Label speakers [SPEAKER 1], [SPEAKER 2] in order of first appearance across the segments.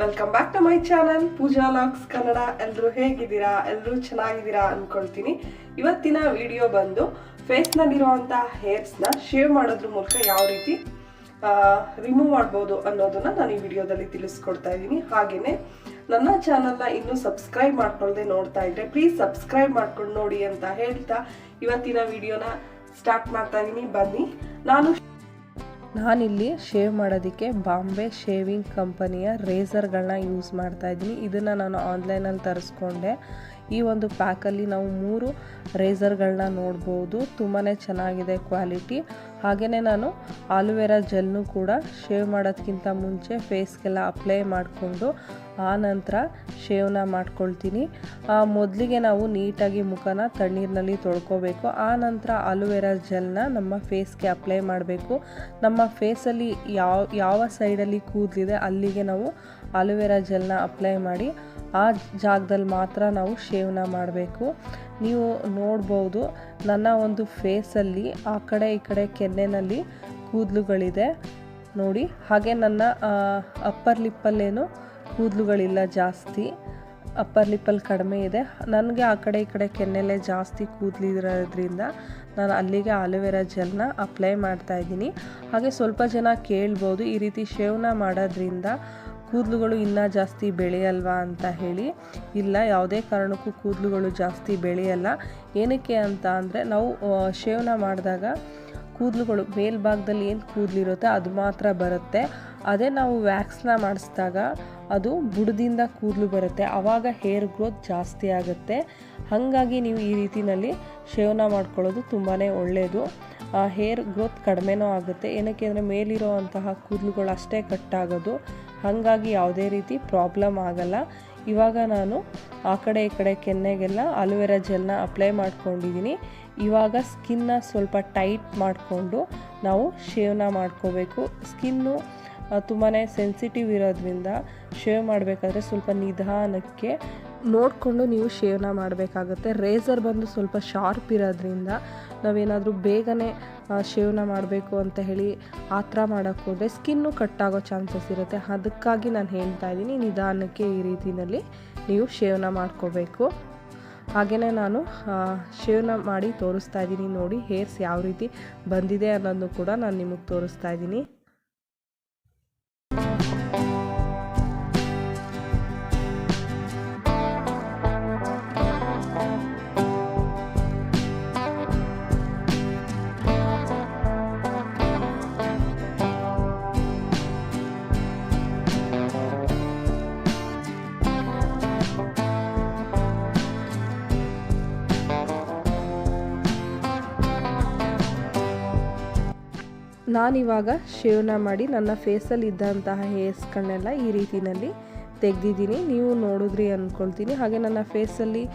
[SPEAKER 1] Welcome back to my channel Pooja locks Kannada ಎಲ್ಲರೂ ಹೇಗಿದ್ದೀರಾ? ಎಲ್ಲರೂ ಚೆನ್ನಾಗಿದ್ದೀರಾ ಅಂದ್ಕೊಳ್ತೀನಿ ಇವತ್ತಿನ ವಿಡಿಯೋ ಬಂದು ಫೇಸ್ನಲ್ಲಿರುವಂಥ ಹೇರ್ಸ್ನ ಶೇವ್ ಮಾಡೋದ್ರ ಮೂಲಕ ಯಾವ ರೀತಿ ರಿಮೂವ್ ಮಾಡ್ಬೋದು ಅನ್ನೋದನ್ನ ನಾನು ಈ ವಿಡಿಯೋದಲ್ಲಿ ತಿಳಿಸ್ಕೊಡ್ತಾ ಇದ್ದೀನಿ. ಹಾಗೆಯೇ ನನ್ನ ಚಾನಲ್ನ ಇನ್ನೂ ಸಬ್ಸ್ಕ್ರೈಬ್ ಮಾಡ್ಕೊಳ್ಳದೆ ನೋಡ್ತಾ ಇದ್ರೆ ಪ್ಲೀಸ್ ಸಬ್ಸ್ಕ್ರೈಬ್ ಮಾಡ್ಕೊಂಡು ನೋಡಿ ಅಂತ ಹೇಳ್ತಾ ಇವತ್ತಿನ ವಿಡಿಯೋನ ಸ್ಟಾರ್ಟ್ ಮಾಡ್ತಾ ಇದ್ದೀನಿ. ಬನ್ನಿ, ನಾನು
[SPEAKER 2] ನಾನಿಲ್ಲಿ ಶೇವ್ ಮಾಡೋದಕ್ಕೆ ಬಾಂಬೆ ಶೇವಿಂಗ್ ಕಂಪನಿಯ ರೇಸರ್ಗಳನ್ನ ಯೂಸ್ ಮಾಡ್ತಾ ಇದ್ದೀನಿ. ಇದನ್ನು ನಾನು ಆನ್ಲೈನಲ್ಲಿ ತರಿಸ್ಕೊಂಡೆ. ಈ ಒಂದು ಪ್ಯಾಕಲ್ಲಿ ನಾವು ಮೂರು ರೇಸರ್ಗಳನ್ನ ನೋಡ್ಬೋದು. ತುಂಬಾ ಚೆನ್ನಾಗಿದೆ ಕ್ವಾಲಿಟಿ. ಹಾಗೆಯೇ ನಾನು ಆಲುವೆರಾ ಜೆಲ್ನು ಕೂಡ ಶೇವ್ ಮಾಡೋದಕ್ಕಿಂತ ಮುಂಚೆ ಫೇಸ್ಗೆಲ್ಲ ಅಪ್ಲೈ ಮಾಡಿಕೊಂಡು ಆ ನಂತರ ಶೇವ್ನ ಮಾಡ್ಕೊಳ್ತೀನಿ. ಮೊದಲಿಗೆ ನಾವು ನೀಟಾಗಿ ಮುಖನ ತಣ್ಣೀರಿನಲ್ಲಿ ತೊಳ್ಕೊಬೇಕು. ಆ ನಂತರ ಆಲುವೆರಾ ಜೆಲ್ನ ನಮ್ಮ ಫೇಸ್ಗೆ ಅಪ್ಲೈ ಮಾಡಬೇಕು. ನಮ್ಮ ಫೇಸಲ್ಲಿ ಯಾವ ಯಾವ ಸೈಡಲ್ಲಿ ಕೂದಲಿದೆ ಅಲ್ಲಿಗೆ ನಾವು ಆಲುವೆರಾ ಜೆಲ್ನ ಅಪ್ಲೈ ಮಾಡಿ ಆ ಜಾಗದಲ್ಲಿ ಮಾತ್ರ ನಾವು ಶೇವ್ನ ಮಾಡಬೇಕು. ನೀವು ನೋಡ್ಬೋದು, ನನ್ನ ಒಂದು ಫೇಸಲ್ಲಿ, ಆ ಕಡೆ ಈ ಕಡೆ ಕೆನ್ನೆನಲ್ಲಿ ಕೂದಲುಗಳಿದೆ. ನೋಡಿ, ಹಾಗೆ ನನ್ನ ಅಪ್ಪರ್ ಲಿಪ್ಪಲ್ಲೇನು ಕೂದಲುಗಳಿಲ್ಲ ಜಾಸ್ತಿ. ಅಪ್ಪರ್ ಲಿಪ್ಪಲ್ಲಿ ಕಡಿಮೆ ಇದೆ. ನನಗೆ ಆ ಕಡೆ ಈ ಕಡೆ ಕೆನ್ನೆಲೆ ಜಾಸ್ತಿ ಕೂದಲಿರೋದ್ರಿಂದ ನಾನು ಅಲ್ಲಿಗೆ ಆಲೋವೆರಾ ಜೆಲ್ನ ಅಪ್ಲೈ ಮಾಡ್ತಾ ಇದ್ದೀನಿ. ಹಾಗೆ ಸ್ವಲ್ಪ ಜನ ಕೇಳ್ಬೋದು, ಈ ರೀತಿ ಶೇವ್ನ ಮಾಡೋದ್ರಿಂದ ಕೂದಲುಗಳು ಇನ್ನೂ ಜಾಸ್ತಿ ಬೆಳೆಯಲ್ವಾ ಅಂತ ಹೇಳಿ ಇಲ್ಲ, ಯಾವುದೇ ಕಾರಣಕ್ಕೂ ಕೂದಲುಗಳು ಜಾಸ್ತಿ ಬೆಳೆಯಲ್ಲ. ಏನಕ್ಕೆ ಅಂತ ಅಂದರೆ ನಾವು ಶೇವನ ಮಾಡಿದಾಗ ಕೂದಲುಗಳು ಮೇಲ್ಭಾಗದಲ್ಲಿ ಏನು ಕೂದಲಿರುತ್ತೆ ಅದು ಮಾತ್ರ ಬರುತ್ತೆ. ಅದೇ ನಾವು ವ್ಯಾಕ್ಸ್ನ ಮಾಡಿಸಿದಾಗ ಅದು ಬುಡದಿಂದ ಕೂದಲು ಬರುತ್ತೆ. ಆವಾಗ ಹೇರ್ ಗ್ರೋತ್ ಜಾಸ್ತಿ ಆಗುತ್ತೆ. ಹಾಗಾಗಿ ನೀವು ಈ ರೀತಿಯಲ್ಲಿ ಶೇವನ ಮಾಡ್ಕೊಳ್ಳೋದು ತುಂಬಾ ಒಳ್ಳೆಯದು ಹೇರ್ ಗ್ರೋತ್ ಕಡಿಮೆನೂ ಆಗುತ್ತೆ. ಏನಕ್ಕೆ ಅಂದರೆ ಮೇಲಿರೋ ಅಂತಹ ಕೂದಲುಗಳು ಅಷ್ಟೇ ಕಟ್ಟಾಗೋದು. ಹಾಗಾಗಿ ಯಾವುದೇ ರೀತಿ ಪ್ರಾಬ್ಲಮ್ ಆಗಲ್ಲ. ಇವಾಗ ನಾನು ಆ ಕಡೆ ಈ ಕಡೆ ಕೆನ್ನೆಗೆಲ್ಲ ಅಲೋವೆರಾ ಜೆಲ್ನ ಅಪ್ಲೈ ಮಾಡ್ಕೊಂಡಿದ್ದೀನಿ. ಇವಾಗ ಸ್ಕಿನ್ನ ಸ್ವಲ್ಪ ಟೈಟ್ ಮಾಡಿಕೊಂಡು ನಾವು ಶೇವ್ನ ಮಾಡ್ಕೋಬೇಕು. ಸ್ಕಿನ್ನು ತುಂಬಾ ಸೆನ್ಸಿಟಿವ್ ಇರೋದ್ರಿಂದ ಶೇವ್ ಮಾಡಬೇಕಾದ್ರೆ ಸ್ವಲ್ಪ ನಿಧಾನಕ್ಕೆ ನೋಡಿಕೊಂಡು ನೀವು ಶೇವ್ನ ಮಾಡಬೇಕಾಗುತ್ತೆ. ರೇಸರ್ ಬಂದು ಸ್ವಲ್ಪ ಶಾರ್ಪ್ ಇರೋದ್ರಿಂದ ನಾವೇನಾದರೂ ಬೇಗನೆ ಶೇವ್ನ ಮಾಡಬೇಕು ಅಂತ ಹೇಳಿ ಆ ಥರ ಮಾಡೋಕ್ಕೆ ಹೋದರೆ ಸ್ಕಿನ್ನು ಕಟ್ಟಾಗೋ ಚಾನ್ಸಸ್ ಇರುತ್ತೆ. ಅದಕ್ಕಾಗಿ ನಾನು ಹೇಳ್ತಾ ಇದ್ದೀನಿ, ನಿಧಾನಕ್ಕೆ ಈ ರೀತಿಯಲ್ಲಿ ನೀವು ಶೇವ್ನ ಮಾಡ್ಕೋಬೇಕು. ಹಾಗೆಯೇ ನಾನು ಶೇವ್ನ ಮಾಡಿ ತೋರಿಸ್ತಾ ಇದ್ದೀನಿ ನೋಡಿ ಹೇರ್ಸ್ ಯಾವ ರೀತಿ ಬಂದಿದೆ ಅನ್ನೋದನ್ನು ಕೂಡ ನಾನು ನಿಮಗೆ ತೋರಿಸ್ತಾ ಇದ್ದೀನಿ. ನಾನಿವಾಗ ಶೇವ್ನ ಮಾಡಿ ನನ್ನ ಫೇಸಲ್ಲಿ ಇದ್ದಂತಹ ಹೇರ್ಸ್ಗಳನ್ನೆಲ್ಲ ಈ ರೀತಿಯಲ್ಲಿ ತೆಗೆದಿದ್ದೀನಿ. ನೀವು ನೋಡಿದ್ರಿ ಅಂದ್ಕೊಳ್ತೀನಿ ಹಾಗೆ ನನ್ನ ಫೇಸಲ್ಲಿ,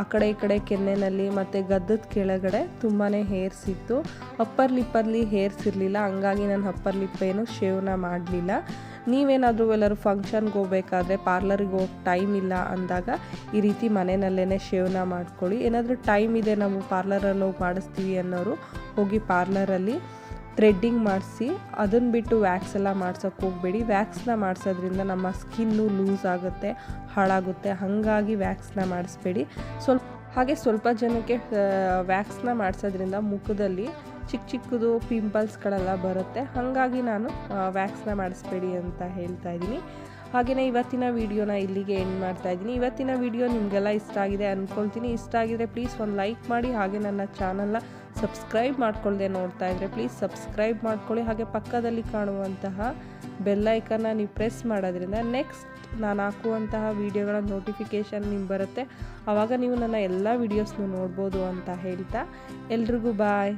[SPEAKER 2] ಆ ಕಡೆ ಈ ಕಡೆ ಕೆನ್ನೆನಲ್ಲಿ ಮತ್ತು ಗದ್ದದ ಕೆಳಗಡೆ ತುಂಬಾ ಹೇರ್ಸ್ ಇತ್ತು. ಅಪ್ಪರ್ ಲಿಪ್ಪಲ್ಲಿ ಹೇರ್ಸ್ ಇರಲಿಲ್ಲ. ಹಂಗಾಗಿ ನಾನು ಅಪ್ಪರ್ ಲಿಪ್ ಏನು ಶೇವ್ನ ಮಾಡಲಿಲ್ಲ. ನೀವೇನಾದರೂ ಎಲ್ಲರೂ ಫಂಕ್ಷನ್ಗೆ ಹೋಗ್ಬೇಕಾದ್ರೆ ಪಾರ್ಲರಿಗೆ ಹೋಗಿ ಟೈಮ್ ಇಲ್ಲ ಅಂದಾಗ ಈ ರೀತಿ ಮನೆಯಲ್ಲೇ ಶೇವ್ನ ಮಾಡ್ಕೊಳ್ಳಿ. ಏನಾದರೂ ಟೈಮ್ ಇದೆ ನಾವು ಪಾರ್ಲರಲ್ಲಿ ಹೋಗಿ ಮಾಡಿಸ್ತೀವಿ ಅನ್ನೋರು ಹೋಗಿ ಪಾರ್ಲರಲ್ಲಿ ಥ್ರೆಡ್ಡಿಂಗ್ ಮಾಡಿಸಿ ಅದನ್ನು ಬಿಟ್ಟು ವ್ಯಾಕ್ಸ್ ಎಲ್ಲ ಮಾಡ್ಸೋಕ್ಕೆ ಹೋಗಬೇಡಿ. ವ್ಯಾಕ್ಸ್ನ ಮಾಡಿಸೋದ್ರಿಂದ ನಮ್ಮ ಸ್ಕಿನ್ನು ಲೂಸ್ ಆಗುತ್ತೆ, ಹಾಳಾಗುತ್ತೆ. ಹಾಗಾಗಿ ವ್ಯಾಕ್ಸ್ನ ಮಾಡಿಸ್ಬೇಡಿ. ಸ್ವಲ್ಪ, ಹಾಗೆ ಸ್ವಲ್ಪ ಜನಕ್ಕೆ ವ್ಯಾಕ್ಸ್ನ ಮಾಡಿಸೋದ್ರಿಂದ ಮುಖದಲ್ಲಿ ಚಿಕ್ಕ ಚಿಕ್ಕದು ಪಿಂಪಲ್ಸ್ಗಳೆಲ್ಲ ಬರುತ್ತೆ. ಹಾಗಾಗಿ ನಾನು ವ್ಯಾಕ್ಸ್ನ ಮಾಡಿಸ್ಬೇಡಿ ಅಂತ ಹೇಳ್ತಾ ಇದ್ದೀನಿ. ಹಾಗೆಯೇ ಇವತ್ತಿನ ವೀಡಿಯೋನ ಇಲ್ಲಿಗೆ ಎಂಡ್ ಮಾಡ್ತಾ ಇದ್ದೀನಿ. ಇವತ್ತಿನ ವಿಡಿಯೋ ನಿಮಗೆಲ್ಲ ಇಷ್ಟ ಆಗಿದೆ ಅಂದ್ಕೊಳ್ತೀನಿ ಇಷ್ಟ ಆಗಿದ್ರೆ ಪ್ಲೀಸ್ ಒಂದು ಲೈಕ್ ಮಾಡಿ. ಹಾಗೆ ನನ್ನ ಚಾನಲ್ನ ಸಬ್ಸ್ಕ್ರೈಬ್ ಮಾಡ್ಕೊಳ್ಳದೆ ನೋಡ್ತಾ ಇದ್ದರೆ ಪ್ಲೀಸ್ ಸಬ್ಸ್ಕ್ರೈಬ್ ಮಾಡ್ಕೊಳ್ಳಿ. ಹಾಗೆ ಪಕ್ಕದಲ್ಲಿ ಕಾಣುವಂತಹ ಬೆಲ್ಲೈಕನ್ನ ನೀವು ಪ್ರೆಸ್ ಮಾಡೋದ್ರಿಂದ ನೆಕ್ಸ್ಟ್ ನಾನು ಹಾಕುವಂತಹ ವೀಡಿಯೋಗಳ ನೋಟಿಫಿಕೇಷನ್ ನಿಮ್ಗೆ ಬರುತ್ತೆ. ಆವಾಗ ನೀವು ನನ್ನ ಎಲ್ಲ ವೀಡಿಯೋಸ್ನು ನೋಡ್ಬೋದು ಅಂತ ಹೇಳ್ತಾ. ಎಲ್ರಿಗೂ ಬಾಯ್